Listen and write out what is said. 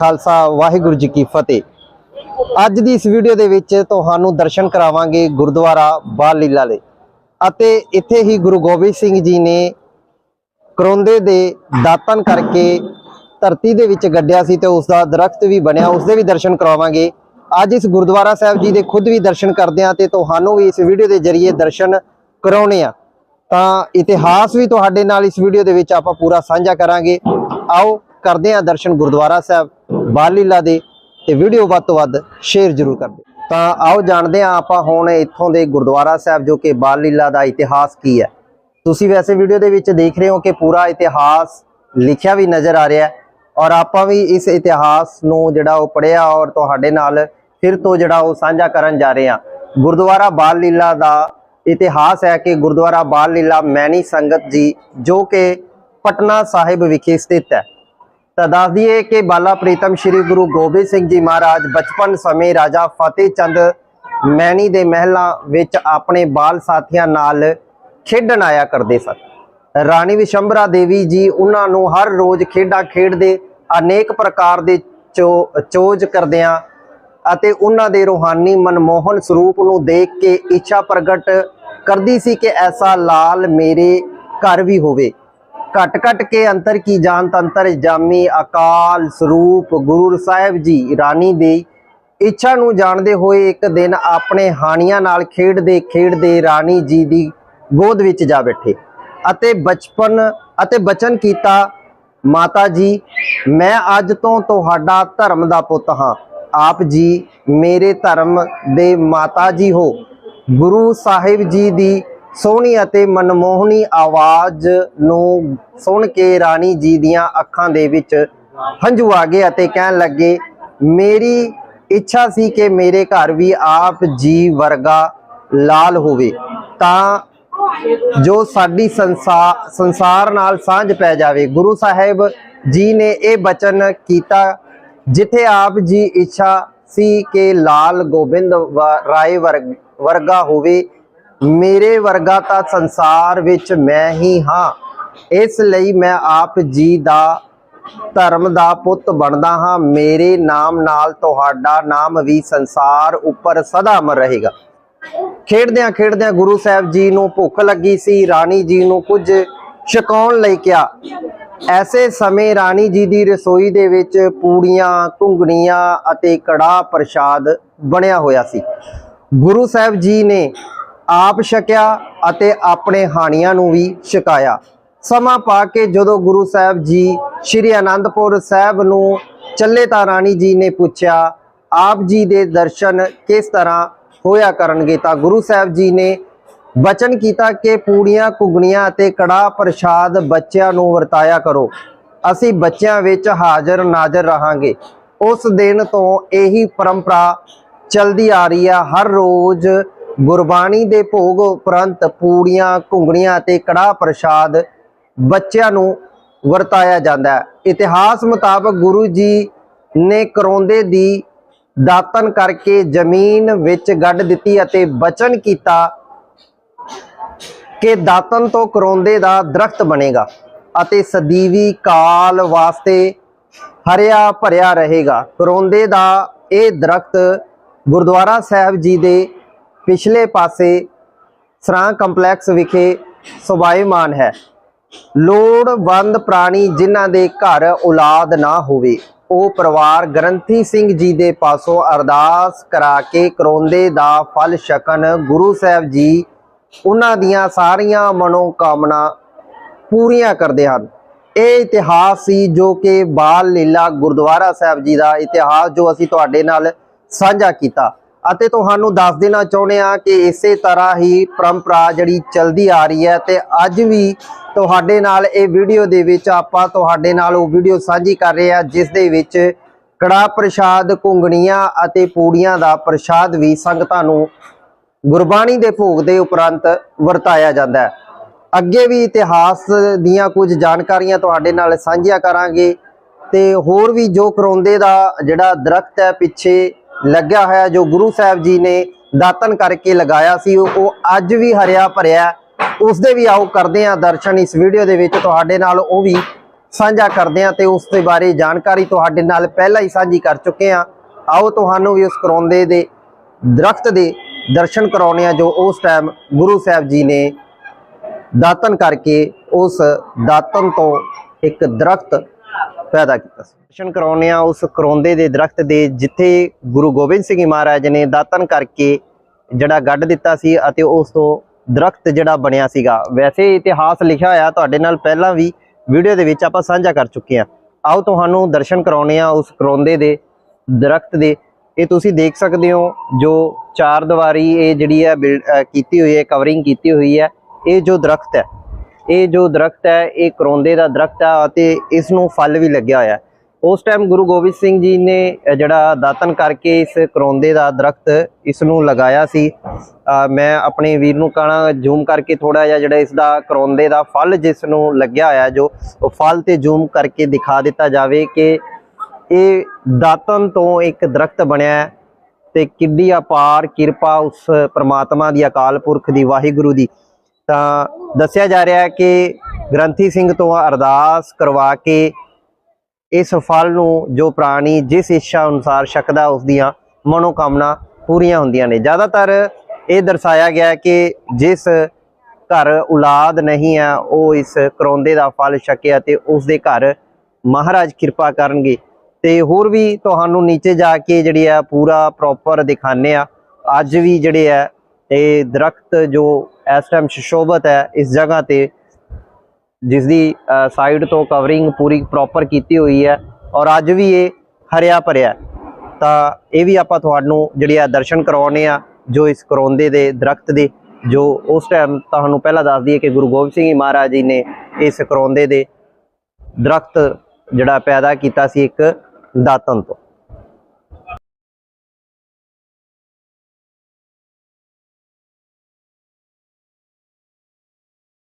ਖਾਲਸਾ, ਵਾਹਿਗੁਰੂ ਜੀ ਕੀ ਫਤਿਹ। ਅੱਜ ਦੀ ਇਸ ਵੀਡੀਓ ਦੇ ਵਿੱਚ ਤੁਹਾਨੂੰ ਦਰਸ਼ਨ ਕਰਾਵਾਂਗੇ ਗੁਰਦੁਆਰਾ ਬਾਲ ਲੀਲਾ ਦੇ। ਅਤੇ ਇੱਥੇ ਹੀ ਗੁਰੂ ਗੋਬਿੰਦ ਸਿੰਘ ਜੀ ਨੇ ਕਰੋਂਦੇ ਦੇ ਦਾਤਨ ਕਰਕੇ ਧਰਤੀ ਦੇ ਵਿੱਚ ਗੱਡਿਆ ਸੀ ਤੇ ਉਸ ਦਾ ਦਰਖਤ ਵੀ ਬਣਿਆ, ਉਸ ਦੇ ਵੀ ਦਰਸ਼ਨ ਕਰਾਵਾਂਗੇ। ਅੱਜ ਇਸ ਗੁਰਦੁਆਰਾ ਸਾਹਿਬ ਜੀ ਦੇ ਖੁਦ ਵੀ ਦਰਸ਼ਨ ਕਰਦੇ ਆ ਤੇ ਤੁਹਾਨੂੰ ਵੀ ਇਸ ਵੀਡੀਓ ਦੇ ਜ਼ਰੀਏ ਦਰਸ਼ਨ ਕਰਾਉਣੇ ਆ ਤਾਂ ਇਤਿਹਾਸ ਵੀ ਤੁਹਾਡੇ ਨਾਲ ਇਸ ਵੀਡੀਓ ਦੇ ਵਿੱਚ ਆਪਾਂ ਪੂਰਾ ਸਾਂਝਾ ਕਰਾਂਗੇ। ਆਓ ਕਰਦੇ ਆ ਦਰਸ਼ਨ ਗੁਰਦੁਆਰਾ ਸਾਹਿਬ। ਬਾਲ ਲੀਲਾ ਦੇ ਤੇ ਵੀਡੀਓ ਵੱਧ ਤੋਂ ਵੱਧ ਸ਼ੇਅਰ ਜ਼ਰੂਰ ਕਰ ਦਿਓ ਤਾਂ ਆਓ ਜਾਣਦੇ ਆ ਆਪਾਂ ਹੁਣ ਇੱਥੋਂ ਦੇ ਗੁਰਦੁਆਰਾ ਸਾਹਿਬ ਜੋ ਕਿ ਬਾਲ ਲੀਲਾ ਦਾ ਇਤਿਹਾਸ ਕੀ ਹੈ। ਤੁਸੀਂ ਵੈਸੇ ਵੀਡੀਓ ਦੇ ਵਿੱਚ ਦੇਖ ਰਹੇ ਹੋ ਕਿ ਪੂਰਾ ਇਤਿਹਾਸ ਲਿਖਿਆ ਵੀ ਨਜ਼ਰ ਆ ਰਿਹਾ ਹੈ ਔਰ ਆਪਾਂ ਵੀ ਇਸ ਇਤਿਹਾਸ ਨੂੰ ਜਿਹੜਾ ਉਹ ਪੜਿਆ ਔਰ ਤੁਹਾਡੇ ਨਾਲ ਫਿਰ ਤੋਂ ਜਿਹੜਾ ਉਹ ਸਾਂਝਾ ਕਰਨ ਜਾ ਰਹੇ ਹਾਂ। ਗੁਰਦੁਆਰਾ ਬਾਲ ਲੀਲਾ ਦਾ ਇਤਿਹਾਸ ਹੈ ਕਿ ਗੁਰਦੁਆਰਾ ਬਾਲ ਲੀਲਾ ਮੈਣੀ ਸੰਗਤ ਜੀ ਜੋ ਕਿ ਪਟਨਾ ਸਾਹਿਬ ਵਿਖੇ ਸਥਿਤ ਹੈ। ਤਾਂ ਦੱਸ ਦਈਏ ਕਿ ਬਾਲਾ ਪ੍ਰੀਤਮ ਸ੍ਰੀ ਗੁਰੂ ਗੋਬਿੰਦ ਸਿੰਘ ਜੀ ਮਹਾਰਾਜ ਬਚਪਨ ਸਮੇਂ ਰਾਜਾ ਫਤਿਹ ਚੰਦ ਮੈਣੀ ਦੇ ਮਹਿਲਾਂ ਵਿੱਚ ਆਪਣੇ ਬਾਲ ਸਾਥੀਆਂ ਨਾਲ ਖੇਡਣ ਆਇਆ ਕਰਦੇ ਸਨ। ਰਾਣੀ ਵਿਸ਼ੰਬਰਾ ਦੇਵੀ ਜੀ ਉਹਨਾਂ ਨੂੰ ਹਰ ਰੋਜ਼ ਖੇਡਾਂ ਖੇਡਦੇ ਅਨੇਕ ਪ੍ਰਕਾਰ ਦੇ ਚੋ- ਚੋਜ ਕਰਦਿਆਂ ਅਤੇ ਉਹਨਾਂ ਦੇ ਰੂਹਾਨੀ ਮਨਮੋਹਨ ਸਰੂਪ ਨੂੰ ਦੇਖ ਕੇ ਇੱਛਾ ਪ੍ਰਗਟ ਕਰਦੀ ਸੀ ਕਿ ਐਸਾ ਲਾਲ ਮੇਰੇ ਘਰ ਵੀ ਹੋਵੇ। ਘਟ ਘਟ ਕੇ ਅੰਤਰ ਕੀ ਜਾਨ ਤੰਤਰ ਜਾਮੀ ਅਕਾਲ ਸਰੂਪ ਗੁਰੂ ਸਾਹਿਬ ਜੀ ਰਾਣੀ ਦੀ ਇੱਛਾ ਨੂੰ ਜਾਣਦੇ ਹੋਏ ਇੱਕ ਦਿਨ ਆਪਣੇ ਹਾਣੀਆਂ ਨਾਲ ਖੇਡਦੇ ਖੇਡਦੇ ਰਾਣੀ ਜੀ ਦੀ ਗੋਦ ਵਿੱਚ ਜਾ ਬੈਠੇ ਅਤੇ ਬਚਪਨ ਅਤੇ ਬਚਨ ਕੀਤਾ, ਮਾਤਾ ਜੀ, ਮੈਂ ਅੱਜ ਤੋਂ ਤੁਹਾਡਾ ਧਰਮ ਦਾ ਪੁੱਤ ਹਾਂ। ਆਪ ਜੀ ਮੇਰੇ ਧਰਮ ਦੇ ਮਾਤਾ ਜੀ ਹੋ। ਗੁਰੂ ਸਾਹਿਬ ਜੀ ਦੀ ਸੋਹਣੀ ਅਤੇ ਮਨਮੋਹਣੀ ਆਵਾਜ਼ ਨੂੰ ਸੁਣ ਕੇ ਰਾਣੀ ਜੀ ਦੀਆਂ ਅੱਖਾਂ ਦੇ ਵਿੱਚ ਹੰਝੂ ਆ ਗਏ ਅਤੇ ਕਹਿਣ ਲੱਗੇ, ਮੇਰੀ ਇੱਛਾ ਸੀ ਕਿ ਮੇਰੇ ਘਰ ਵੀ ਆਪ ਜੀ ਵਰਗਾ ਲਾਲ ਹੋਵੇ। ਤਾਂ ਜੋ ਸਾਡੀ ਸੰਸਾਰ ਸੰਸਾਰ ਨਾਲ ਸਾਂਝ ਪੈ ਜਾਵੇ। ਗੁਰੂ ਸਾਹਿਬ ਜੀ ਨੇ ਇਹ ਬਚਨ ਕੀਤਾ, ਜਿੱਥੇ ਆਪ ਜੀ ਇੱਛਾ ਸੀ ਕਿ ਲਾਲ ਗੋਬਿੰਦ ਵਾ- ਰਾਏ ਵਰਗ- ਵਰਗਾ ਹੋਵੇ ਮੇਰੇ ਵਰਗਾ ਤਾਂ ਸੰਸਾਰ ਵਿੱਚ ਮੈਂ ਹੀ ਹਾਂ। ਇਸ ਲਈ ਮੈਂ ਆਪ ਜੀ ਦਾ ਧਰਮ ਦਾ ਪੁੱਤ ਬਣਦਾ ਹਾਂ। ਮੇਰੇ ਨਾਮ ਨਾਲ ਤੁਹਾਡਾ ਨਾਮ ਵੀ ਸੰਸਾਰ ਉੱਪਰ ਸਦਾ ਅਮਰ ਰਹੇਗਾ। ਖੇਡਦਿਆਂ ਖੇਡਦਿਆਂ ਗੁਰੂ ਸਾਹਿਬ ਜੀ ਨੂੰ ਭੁੱਖ ਲੱਗੀ ਸੀ। ਰਾਣੀ ਜੀ ਨੂੰ ਕੁਝ ਛਕਾਉਣ ਲਈ ਕਿਹਾ। ਐਸੇ ਸਮੇਂ ਰਾਣੀ ਜੀ ਦੀ ਰਸੋਈ ਦੇ ਵਿੱਚ ਪੂੜੀਆਂ, ਘੁੰਗਣੀਆਂ ਅਤੇ ਕੜਾਹ ਪ੍ਰਸ਼ਾਦ ਬਣਿਆ ਹੋਇਆ ਸੀ। ਗੁਰੂ ਸਾਹਿਬ ਜੀ ਨੇ ਆਪ ਛਕਿਆ ਅਤੇ ਆਪਣੇ ਹਾਣੀਆਂ ਨੂੰ ਵੀ ਛਕਾਇਆ। ਸਮਾਂ ਪਾ ਕੇ ਜਦੋਂ ਗੁਰੂ ਸਾਹਿਬ ਜੀ ਸ਼੍ਰੀ ਅਨੰਦਪੁਰ ਸਾਹਿਬ ਨੂੰ ਚੱਲੇ ਤਾਂ ਰਾਣੀ ਜੀ ਨੇ ਪੁੱਛਿਆ, ਆਪ ਜੀ ਦੇ ਦਰਸ਼ਨ ਕਿਸ ਤਰ੍ਹਾਂ ਹੋਇਆ ਕਰਨਗੇ? ਤਾਂ ਗੁਰੂ ਸਾਹਿਬ ਜੀ ਨੇ ਬਚਨ ਕੀਤਾ ਕਿ ਪੂੜੀਆਂ ਕੁਗਣੀਆਂ ਅਤੇ ਕੜਾ ਪ੍ਰਸ਼ਾਦ ਬੱਚਿਆਂ ਨੂੰ ਵਰਤਾਇਆ ਕਰੋ। ਅਸੀਂ ਬੱਚਿਆਂ ਵਿੱਚ ਹਾਜ਼ਰ ਨਾਜ਼ਰ ਰਹਾਂਗੇ। ਉਸ ਦਿਨ ਤੋਂ ਇਹੀ ਪਰੰਪਰਾ ਚਲਦੀ ਆ ਰਹੀ ਆ। ਹਰ ਰੋਜ਼ ਗੁਰਬਾਣੀ ਦੇ ਭੋਗ ਉਪਰੰਤ ਪੂੜੀਆਂ, ਘੁੰਗਣੀਆਂ ਅਤੇ ਕੜਾਹ ਪ੍ਰਸ਼ਾਦ ਬੱਚਿਆਂ ਨੂੰ ਵਰਤਾਇਆ ਜਾਂਦਾ ਹੈ। ਇਤਿਹਾਸ ਮੁਤਾਬਕ ਗੁਰੂ ਜੀ ਨੇ ਕਰੋਂਦੇ ਦੀ ਦਾਤਨ ਕਰਕੇ ਜ਼ਮੀਨ ਵਿੱਚ ਗੱਡ ਦਿੱਤੀ ਅਤੇ ਬਚਨ ਕੀਤਾ ਕਿ ਦਾਤਨ ਤੋਂ ਕਰੋਂਦੇ ਦਾ ਦਰਖਤ ਬਣੇਗਾ ਅਤੇ ਸਦੀਵੀ ਕਾਲ ਵਾਸਤੇ ਹਰਿਆ ਭਰਿਆ ਰਹੇਗਾ। ਕਰੋਂਦੇ ਦਾ ਇਹ ਦਰਖਤ ਗੁਰਦੁਆਰਾ ਸਾਹਿਬ ਜੀ ਦੇ ਪਿਛਲੇ ਪਾਸੇ ਸਰਾਂ ਕੰਪਲੈਕਸ ਵਿਖੇ ਸੁਭਾਈਮਾਨ ਹੈ। ਲੋੜਵੰਦ ਪ੍ਰਾਣੀ ਜਿਨ੍ਹਾਂ ਦੇ ਘਰ ਔਲਾਦ ਨਾ ਹੋਵੇ, ਉਹ ਪਰਿਵਾਰ ਗ੍ਰੰਥੀ ਸਿੰਘ ਜੀ ਦੇ ਪਾਸੋਂ ਅਰਦਾਸ ਕਰਾ ਕੇ ਕਰੋਂਦੇ ਦਾ ਫਲ ਛਕਣ ਗੁਰੂ ਸਾਹਿਬ ਜੀ ਉਹਨਾਂ ਦੀਆਂ ਸਾਰੀਆਂ ਮਨੋਕਾਮਨਾ ਪੂਰੀਆਂ ਕਰਦੇ ਹਨ। ਇਹ ਇਤਿਹਾਸ ਸੀ ਜੋ ਕਿ ਬਾਲ ਲੀਲਾ ਗੁਰਦੁਆਰਾ ਸਾਹਿਬ ਜੀ ਦਾ ਇਤਿਹਾਸ ਜੋ ਅਸੀਂ ਤੁਹਾਡੇ ਨਾਲ ਸਾਂਝਾ ਕੀਤਾ। ਅਤੇ ਤੁਹਾਨੂੰ ਦੱਸ ਦੇਣਾ ਚਾਹੁੰਦੇ ਆ ਕਿ ਇਸੇ ਤਰ੍ਹਾਂ ਹੀ ਪਰੰਪਰਾ ਜਿਹੜੀ ਚਲਦੀ ਆ ਰਹੀ ਹੈ ਤੇ ਅੱਜ ਵੀ ਤੁਹਾਡੇ ਨਾਲ ਇਹ ਵੀਡੀਓ ਦੇ ਵਿੱਚ ਆਪਾਂ ਤੁਹਾਡੇ ਨਾਲ ਉਹ ਵੀਡੀਓ ਸਾਂਝੀ ਕਰ ਰਹੇ ਆ ਜਿਸ ਦੇ ਵਿੱਚ ਕੜਾ ਪ੍ਰਸ਼ਾਦ ਕੁੰਗਣੀਆਂ ਅਤੇ ਪੂੜੀਆਂ ਦਾ ਪ੍ਰਸ਼ਾਦ ਵੀ ਸੰਗਤਾਂ ਨੂੰ ਗੁਰਬਾਣੀ ਦੇ ਭੋਗ ਦੇ ਉਪਰੰਤ ਵਰਤਾਇਆ ਜਾਂਦਾ ਹੈ। ਅੱਗੇ ਵੀ ਇਤਿਹਾਸ ਦੀਆਂ ਕੁਝ ਜਾਣਕਾਰੀਆਂ ਤੁਹਾਡੇ ਨਾਲ ਸਾਂਝੀਆਂ ਕਰਾਂਗੇ ਤੇ ਹੋਰ ਵੀ ਜੋ ਕਰੋਂਦੇ ਦਾ ਜਿਹੜਾ ਦਰਖਤ ਹੈ ਪਿੱਛੇ ਲੱਗਿਆ ਹੋਇਆ ਜੋ ਗੁਰੂ ਸਾਹਿਬ ਜੀ ਨੇ ਦਾਤਨ ਕਰਕੇ ਲਗਾਇਆ ਸੀ, ਉਹ ਅੱਜ ਵੀ ਹਰਿਆ ਭਰਿਆ ਹੈ। ਉਸ ਦੇ ਵੀ ਆਓ ਕਰਦੇ ਹਾਂ ਦਰਸ਼ਨ ਇਸ ਵੀਡੀਓ ਦੇ ਵਿੱਚ ਤੁਹਾਡੇ ਨਾਲ ਉਹ ਵੀ ਸਾਂਝਾ ਕਰਦੇ ਹਾਂ ਤੇ ਉਸ ਦੇ ਬਾਰੇ ਜਾਣਕਾਰੀ ਤੁਹਾਡੇ ਨਾਲ ਪਹਿਲਾਂ ਹੀ ਸਾਂਝੀ ਕਰ ਚੁੱਕੇ ਹਾਂ ਆਓ ਤੁਹਾਨੂੰ ਵੀ ਉਸ ਕਰੋਂਦੇ ਦੇ, ਦਰਖਤ ਦੇ ਦਰਸ਼ਨ ਕਰਾਉਣੇ ਆ ਜੋ ਉਸ ਟਾਈਮ ਗੁਰੂ ਸਾਹਿਬ ਜੀ ਨੇ ਦਾਤਨ ਕਰਕੇ ਉਸ ਦਾਤਨ ਤੋਂ ਇੱਕ ਦਰਖਤ ਪੈਦਾ ਕੀਤਾ ਸੀ। ਦਰਸ਼ਨ ਕਰਾਉਣੇ ਆ ਉਸ ਕਰੌਂਦੇ ਦੇ ਦਰਖਤ ਦੇ ਜਿੱਥੇ ਗੁਰੂ ਗੋਬਿੰਦ ਸਿੰਘ ਮਹਾਰਾਜ ਨੇ ਦਾਤਨ ਕਰਕੇ ਜਿਹੜਾ ਗੱਡ ਦਿੱਤਾ ਸੀ ਅਤੇ ਉਸ ਤੋਂ ਦਰਖਤ ਜਿਹੜਾ ਬਣਿਆ ਸੀਗਾ। ਵੈਸੇ ਇਤਿਹਾਸ ਲਿਖਿਆ ਹੋਇਆ ਤੁਹਾਡੇ ਨਾਲ ਪਹਿਲਾਂ ਵੀ ਵੀਡੀਓ ਦੇ ਵਿੱਚ ਆਪਾਂ ਸਾਂਝਾ ਕਰ ਚੁੱਕੇ ਹਾਂ। ਆਓ ਤੁਹਾਨੂੰ ਦਰਸ਼ਨ ਕਰਾਉਣੇ ਆ ਉਸ ਕਰੌਂਦੇ ਦੇ ਦਰਖਤ ਦੇ। ਇਹ ਤੁਸੀਂ ਦੇਖ ਸਕਦੇ ਹੋ ਜੋ ਚਾਰ ਦੀਵਾਰੀ ਇਹ ਜਿਹੜੀ ਹੈ ਬਿਲ- ਕੀਤੀ ਹੋਈ ਹੈ ਕਵਰਿੰਗ ਕੀਤੀ ਹੋਈ ਹੈ, ਇਹ ਜੋ ਦਰਖਤ ਹੈ। ਇਹ ਜੋ ਦਰਖਤ ਹੈ, ਇਹ ਕਰੌਂਦੇ ਦਾ ਦਰਖਤ ਹੈ ਅਤੇ ਇਸ ਨੂੰ ਫਲ ਵੀ ਲੱਗਿਆ ਹੋਇਆ ਹੈ। ਉਸ ਟਾਈਮ ਗੁਰੂ ਗੋਬਿੰਦ ਸਿੰਘ ਜੀ ਨੇ ਜਿਹੜਾ ਦਾਤਨ ਕਰਕੇ ਇਸ ਕਰੌਂਦੇ ਦਾ ਦਰਖਤ ਇਸ ਨੂੰ ਲਗਾਇਆ ਸੀ। ਮੈਂ ਆਪਣੇ ਵੀਰ ਨੂੰ ਕਹਣਾ ਜ਼ੂਮ ਕਰਕੇ ਥੋੜਾ ਜਿਹਾ ਜਿਹੜਾ ਇਸ ਦਾ ਕਰੌਂਦੇ ਦਾ ਫਲ ਜਿਸ ਨੂੰ ਲੱਗਿਆ ਹੋਇਆ ਜੋ ਉਹ ਫਲ ਤੇ ਜ਼ੂਮ ਕਰਕੇ ਦਿਖਾ ਦਿੱਤਾ ਜਾਵੇ ਕਿ ਇਹ ਦਾਤਨ ਤੋਂ ਇੱਕ ਦਰਖਤ ਬਣਿਆ ਹੈ ਤੇ ਕਿੱਡੀ ਅਪਾਰ ਕਿਰਪਾ ਉਸ ਪ੍ਰਮਾਤਮਾ ਦੀ, ਅਕਾਲ ਪੁਰਖ ਦੀ, ਵਾਹਿਗੁਰੂ ਦੀ। ਤਾਂ ਦੱਸਿਆ ਜਾ ਰਿਹਾ ਹੈ ਕਿ ਗ੍ਰੰਥੀ ਸਿੰਘ ਤੋਂ ਅਰਦਾਸ ਕਰਵਾ ਕੇ ਇਸ ਫਲ ਨੂੰ ਜੋ ਪ੍ਰਾਣੀ ਜਿਸ ਇੱਛਾ ਅਨੁਸਾਰ ਛਕਦਾ ਉਸ ਦੀਆਂ ਮਨੋਕਾਮਨਾ ਪੂਰੀਆਂ ਹੁੰਦੀਆਂ ਨੇ। ਜ਼ਿਆਦਾਤਰ ਇਹ ਦਰਸਾਇਆ ਗਿਆ ਕਿ ਜਿਸ ਘਰ ਔਲਾਦ ਨਹੀਂ ਹੈ, ਉਹ ਇਸ ਕਰੌਂਦੇ ਦਾ ਫਲ ਛਕੇ ਅਤੇ ਉਸ ਦੇ ਘਰ ਮਹਾਰਾਜ ਕਿਰਪਾ ਕਰਨਗੇ। ਤੇ ਹੋਰ ਵੀ ਤੁਹਾਨੂੰ ਨੀਚੇ ਜਾ ਕੇ ਜਿਹੜੀ ਆ ਪੂਰਾ ਪ੍ਰੋਪਰ ਦਿਖਾਣੇ ਆ ਅੱਜ ਵੀ ਜਿਹੜੇ ਆ ਇਹ ਦਰਖਤ ਜੋ ਇਸ ਟਾਈਮ ਸ਼ੋਭਤ ਹੈ, ਇਸ ਜਗ੍ਹਾ ਤੇ ਜਿਸ ਦੀ ਸਾਈਡ ਤੋਂ ਕਵਰਿੰਗ ਪੂਰੀ ਪ੍ਰੋਪਰ ਕੀਤੀ ਹੋਈ ਹੈ ਔਰ ਅੱਜ ਵੀ ਇਹ ਹਰਿਆ ਭਰਿਆ ਤਾਂ ਇਹ ਵੀ ਆਪਾਂ ਤੁਹਾਨੂੰ ਜਿਹੜੇ ਆ ਦਰਸ਼ਨ ਕਰਾਉਣੇ ਆ ਜੋ ਇਸ ਕਰੌਂਦੇ ਦੇ ਦਰਖਤ ਦੇ, ਜੋ ਉਸ ਟਾਈਮ ਤੁਹਾਨੂੰ ਪਹਿਲਾਂ ਦੱਸ ਦਈਏ ਕਿ ਗੁਰੂ ਗੋਬਿੰਦ ਸਿੰਘ ਜੀ ਮਹਾਰਾਜ ਜੀ ਨੇ ਇਸ ਕਰੌਂਦੇ ਦੇ ਦਰਖਤ ਜਿਹੜਾ ਪੈਦਾ ਕੀਤਾ ਸੀ ਇੱਕ ਦਾਤਨ ਤੋਂ।